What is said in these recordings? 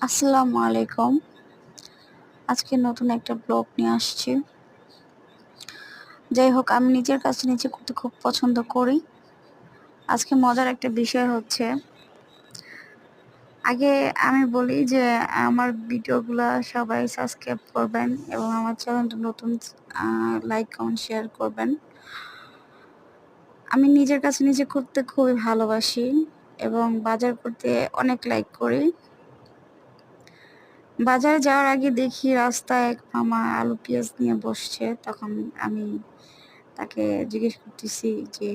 আসসালামু আলাইকুম। আজকে নতুন একটা ব্লগ নিয়ে আসছি। যাই হোক, আমি নিজের কাছে নিজে করতে খুব পছন্দ করি। আজকে মজার একটা বিষয় হচ্ছে, আগে আমি বলি যে আমার ভিডিওগুলো সবাই সাবস্ক্রাইব করবেন এবং আমার চ্যানেলটা নতুন লাইক কমেন্ট শেয়ার করবেন। আমি নিজের কাছে নিজে করতে খুবই ভালোবাসি এবং বাজার করতে অনেক লাইক করি। বাজারে যাওয়ার আগে দেখি রাস্তায় এক মামা আলু পেঁয়াজ নিয়ে বসছে। তখন আমি তাকে জিজ্ঞেস করতেছি যে,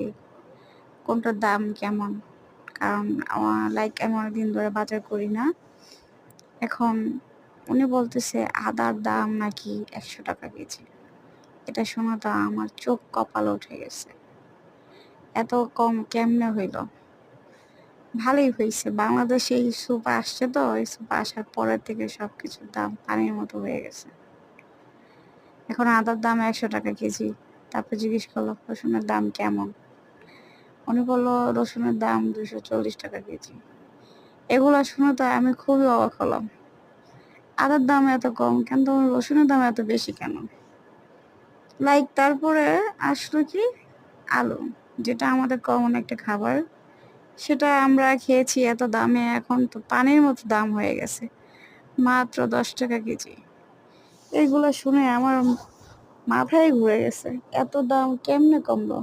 কোনটার দাম কেমন? কারণ লাইক আমি অনেকদিন ধরে বাজার করি না। এখন উনি বলতেছে, আদার দাম নাকি একশো টাকা কেজি? এটা শোনা তো আমার চোখ কপাল উঠে গেছে। এত কম কেমনে হইল? ভালোই হয়েছে। বাংলাদেশে এই সুপ আসছে তো, এই সুপ আসার পরের থেকে সবকিছুর দাম পানির মতো হয়ে গেছে। এখন আদার দাম একশো টাকা কেজি। তারপর জিজ্ঞেস করল, রসুনের দাম কেমন? উনি বলল, রসুনের দাম দুশো চল্লিশ টাকা কেজি। এগুলো শুনে তো আমি খুবই অবাক হলাম। আদার দাম এত কম কিন্তু রসুনের দাম এত বেশি কেন? লাইক তারপরে আসলো কি? আলু, যেটা আমাদের কমন একটা খাবার। সেটা আমরা খেয়েছি এত দামে, এখন তো পানির মতো দাম হয়ে গেছে। মাত্র দশ টাকা কেজি। এইগুলো শুনে আমার মাথায় ঘুরে গেছে, এত দাম কেমনে কমলো?